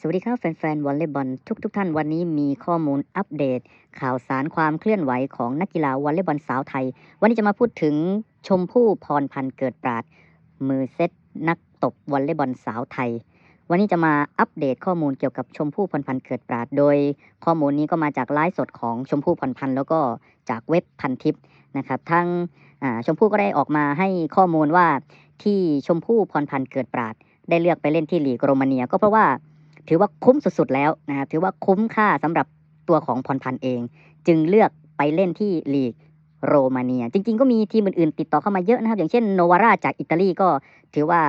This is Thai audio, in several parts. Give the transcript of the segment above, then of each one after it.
สวัสดีครับแฟนๆวอลเลย์บอลทุกทุกๆท่านวันนี้มีข้อมูลอัปเดต ข่าวสารความเคลื่อนไหวของนักกีฬาวอลเลย์บอลสาวไทย วันนี้จะมาพูดถึงชมพู่พรพันธ์เกิดปราด มือเซตนักตบวอลเลย์บอลสาวไทย วันนี้จะมาอัปเดตข้อมูลเกี่ยวกับชมพู่พรพันธ์เกิดปราด โดยข้อมูลนี้ก็มาจากไลฟ์สดของชมพู่พรพันธ์แล้วก็จากเว็บพันทิปนะครับทั้งชมพู่ก็ได้ออกมาให้ข้อมูลว่าที่ชมพู่พรพันธ์เกิดปราด ได้เลือกไปเล่นที่ลีกโรมาเนีย ก็เพราะว่า ถือว่าคุ้มสุดๆแล้วนะครับถือว่าคุ้มค่าสำหรับตัวของพรพันธ์เอง จึงเลือกไปเล่นที่ลีกโรมาเนีย จริง ๆ ก็มีทีมอื่นๆติดต่อเข้ามาเยอะนะครับ อย่างเช่นโนวาร่าจากอิตาลีก็ถือว่า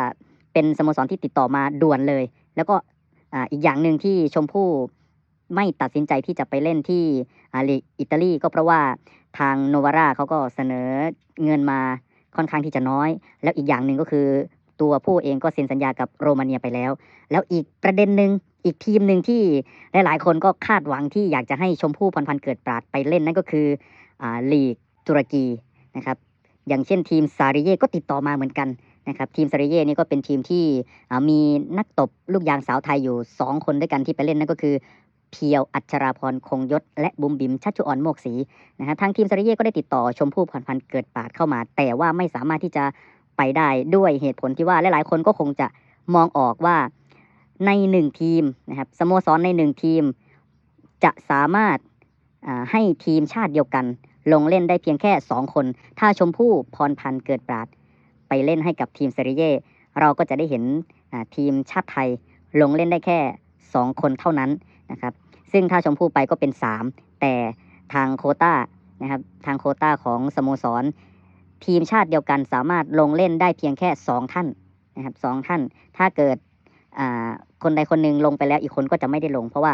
เป็นสโมสรที่ติดต่อมาด่วนเลย แล้วก็อีกอย่างหนึ่งที่ชมพู่ไม่ตัดสินใจที่จะไปเล่นที่ลีกอิตาลีก็เพราะว่าทางโนวาร่าเขาก็เสนอเงินมาค่อนข้างที่จะน้อย แล้วอีกอย่างหนึ่งก็คือ ตัวผู้เองก็เซ็นสัญญากับโรมาเนียไปแล้ว แล้วอีกประเด็นหนึ่งอีกทีมหนึ่งที่หลายๆคนก็คาดหวังที่อยากจะให้ชมพู่พรพันธ์เกิดปราดไปเล่นนั่นก็คืออลีกตุรกีนะครับอย่างเช่นทีมซาริเย่ก็ติดต่อมาเหมือนกันนะครับทีมซาริเย่นี่ก็เป็นทีมที่มีนักตบลูกยางสาวไทยอยู่ 2 คนด้วยกันที่ไปเล่นนั่นก็คือเพียวอัชราพรคงยศ และบุมบิมชัชชุออนโมกศรีนะฮะทางทีมซาริเย่ก็ได้ติดต่อชมพู่พรพันเกิดปราดเข้ามา แต่ว่าไม่สามารถที่จะ ไปได้ด้วยเหตุผลที่ว่าหลายๆ คนก็คงจะมองออกว่าในหนึ่งทีมนะครับสโมสรในหนึ่งทีม จะสามารถให้ทีมชาติเดียวกัน ลงเล่นได้เพียงแค่ 2 คน ถ้าชมพู่พรพันธ์เกิดปราด ไปเล่นให้กับทีมเซริเยเราก็จะได้เห็นทีมชาติไทยลงเล่นได้แค่ 2 คนเท่านั้นนะครับซึ่งถ้าชมพู่ไปก็เป็น 3 แต่ทางโคต้านะครับทางโคต้าของสโมสร ทีมชาติเดียวกันสามารถลงเล่นได้เพียงแค่ 2 ท่านนะครับสองท่าน ถ้าเกิดคนใดคนหนึ่งลงไปแล้วอีกคนก็จะไม่ได้ลง เพราะว่า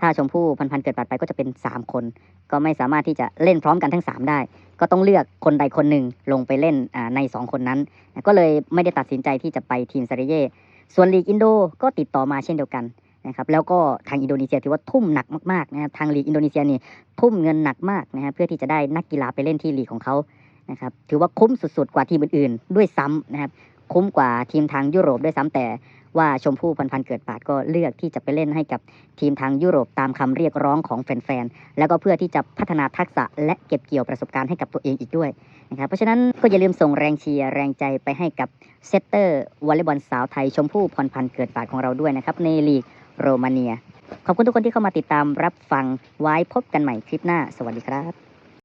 ถ้าชมพู่พันพันๆเกิดปัดไปก็จะเป็น 3 คน ก็ไม่สามารถที่จะเล่นพร้อมกันทั้ง 3 ได้ ก็ต้องเลือกคนใดคนหนึ่งลงไปเล่นใน 2 คนนั้น ก็เลยไม่ได้ตัดสินใจที่จะไปทีมซาริเย่ส่วนลีกอินโดก็ติดต่อมาเช่นเดียวกันนะครับแล้วก็ทางอินโดนีเซียถือว่าทุ่มหนักมากๆนะครับทางลีกอินโดนีเซียนี่ทุ่มเงินหนักมากนะครับเพื่อที่จะได้นักกีฬาไปเล่นที่ลีกของเขา นะครับถือว่าคุ้มสุดๆ กว่าทีมอื่นๆ ด้วยซ้ำนะครับคุ้มกว่าทีมทางยุโรปด้วยซ้ำแต่ว่าชมพู่พันพันเกิดปาดก็เลือกที่จะไปเล่นให้กับทีมทางยุโรปตามคำเรียกร้องของแฟนๆ แล้วก็เพื่อที่จะพัฒนาทักษะและเก็บเกี่ยวประสบการณ์ให้กับตัวเองอีกด้วยนะครับเพราะฉะนั้นก็อย่าลืมส่งแรงเชียร์แรงใจไปให้กับเซตเตอร์วอลเลย์บอลสาวไทยชมพู่พรพันเกิดปาดของเราด้วยนะครับในลีกโรมาเนีย ขอบคุณทุกคนที่เข้ามาติดตามรับฟังไว้พบกันใหม่คลิปหน้า สวัสดีครับ